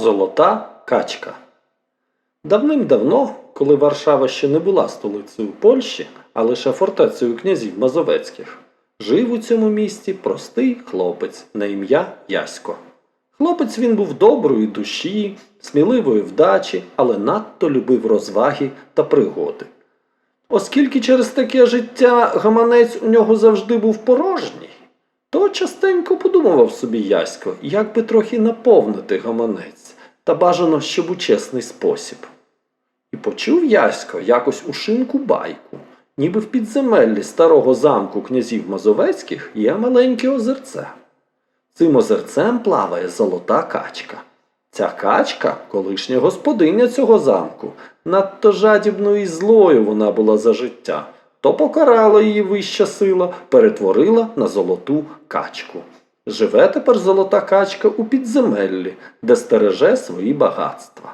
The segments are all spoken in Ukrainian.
Золота качка. Давним-давно, коли Варшава ще не була столицею Польщі, а лише фортецею князів Мазовецьких, жив у цьому місті простий хлопець на ім'я Ясько. Хлопець він був доброї душі, сміливої вдачі, але надто любив розваги та пригоди. Оскільки через таке життя гаманець у нього завжди був порожній, то частенько подумував собі Ясько, як би трохи наповнити гаманець, та бажано, щоб у чесний спосіб. І почув Ясько якось у шинку байку, ніби в підземеллі старого замку князів Мазовецьких є маленьке озерце. Цим озерцем плаває золота качка. Ця качка колишня господиня цього замку. Надто жадібною і злою вона була за життя, то покарала її вища сила, перетворила на золоту качку. Живе тепер золота качка у підземеллі, де стереже свої багатства.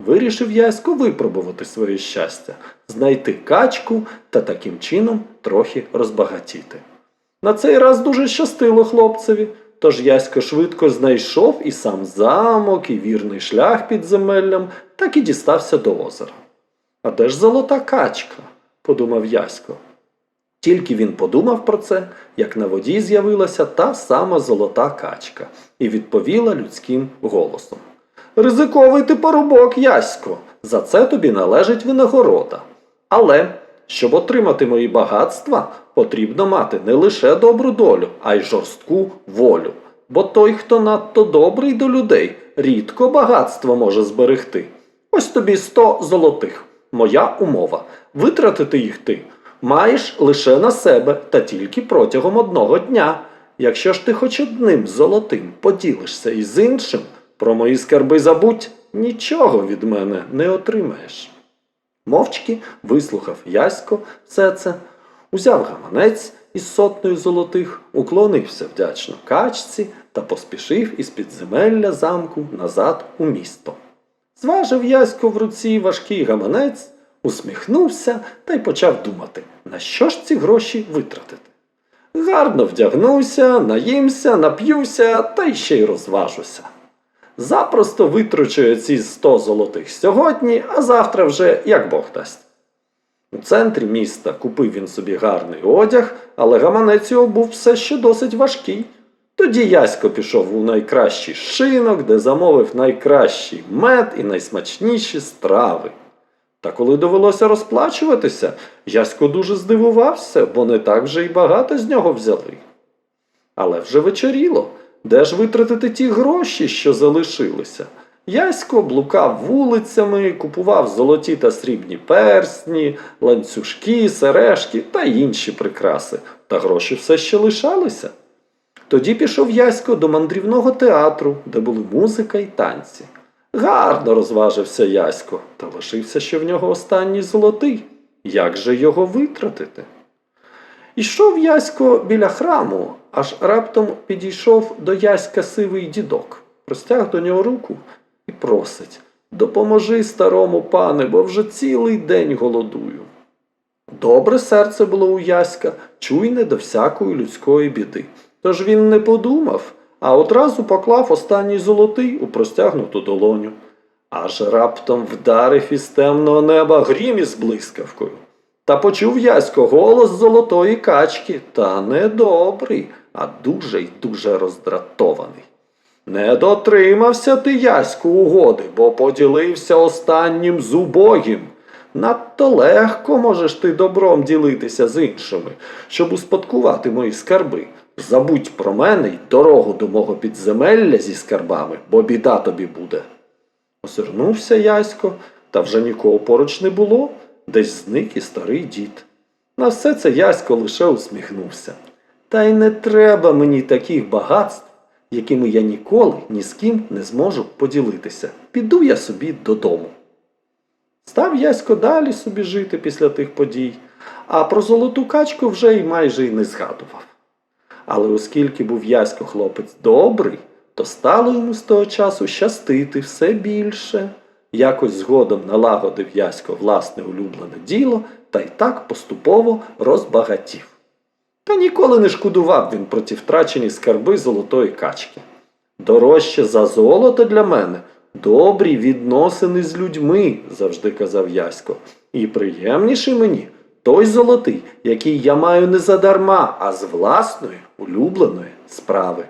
Вирішив Ясько випробувати своє щастя, знайти качку та таким чином трохи розбагатіти. На цей раз дуже щастило хлопцеві, тож Ясько швидко знайшов і сам замок, і вірний шлях під земеллям, так і дістався до озера. А де ж золота качка? Подумав Ясько. Тільки він подумав про це, як на воді з'явилася та сама золота качка і відповіла людським голосом. Ризиковий ти поробок, Ясько, за це тобі належить винагорода. Але, щоб отримати мої багатства, потрібно мати не лише добру долю, а й жорстку волю. Бо той, хто надто добрий до людей, рідко багатство може зберегти. Ось тобі сто золотих. Моя умова. Витратити їх ти маєш лише на себе та тільки протягом одного дня. Якщо ж ти хоч одним золотим поділишся із іншим, про мої скарби забудь, нічого від мене не отримаєш. Мовчки вислухав Ясько все це, узяв гаманець із сотнею золотих, уклонився вдячно качці та поспішив із підземелля замку назад у місто. Зважив Ясько в руці важкий гаманець, усміхнувся та й почав думати, на що ж ці гроші витратити. Гарно вдягнуся, наїмся, нап'юся та й ще й розважуся. Запросто витрачу ці сто золотих сьогодні, а завтра вже як Бог дасть. У центрі міста купив він собі гарний одяг, але гаманець його був все ще досить важкий. Тоді Ясько пішов у найкращий шинок, де замовив найкращий мед і найсмачніші страви. Та коли довелося розплачуватися, Ясько дуже здивувався, бо не так вже й багато з нього взяли. Але вже вечоріло. Де ж витратити ті гроші, що залишилися? Ясько блукав вулицями, купував золоті та срібні персні, ланцюжки, сережки та інші прикраси, та гроші все ще лишалися. Тоді пішов Ясько до мандрівного театру, де були музика і танці. Гарно розважився Ясько, та лишився ще в нього останній золотий. Як же його витратити? Ішов Ясько біля храму, аж раптом підійшов до Яська сивий дідок, простяг до нього руку і просить Допоможи старому пане, бо вже цілий день голодую. Добре серце було у Яська, чуйне до всякої людської біди. Тож він не подумав, а одразу поклав останній золотий у простягнуту долоню. Аж раптом вдарив із темного неба грім із блискавкою. Та почув Ясько голос золотої качки, та не добрий, а дуже й дуже роздратований. Не дотримався ти Яську угоди, бо поділився останнім з убогим. Надто легко можеш ти добром ділитися з іншими, щоб успадкувати мої скарби. Забудь про мене й дорогу до мого підземелля зі скарбами, бо біда тобі буде. Озирнувся Ясько, та вже нікого поруч не було, десь зник і старий дід. На все це Ясько лише усміхнувся. Та й не треба мені таких багатств, якими я ніколи ні з ким не зможу поділитися. Піду я собі додому. Став Ясько далі собі жити після тих подій, а про золоту качку вже й майже й не згадував. Але оскільки був Ясько хлопець добрий, то стало йому з того часу щастити все більше. Якось згодом налагодив Ясько власне улюблене діло та й так поступово розбагатів. Та ніколи не шкодував він про ті втрачені скарби золотої качки. Дорожче за золото для мене добрі відносини з людьми, завжди казав Ясько. І приємніший мені той золотий, який я маю не задарма, а з власної улюбленої справи.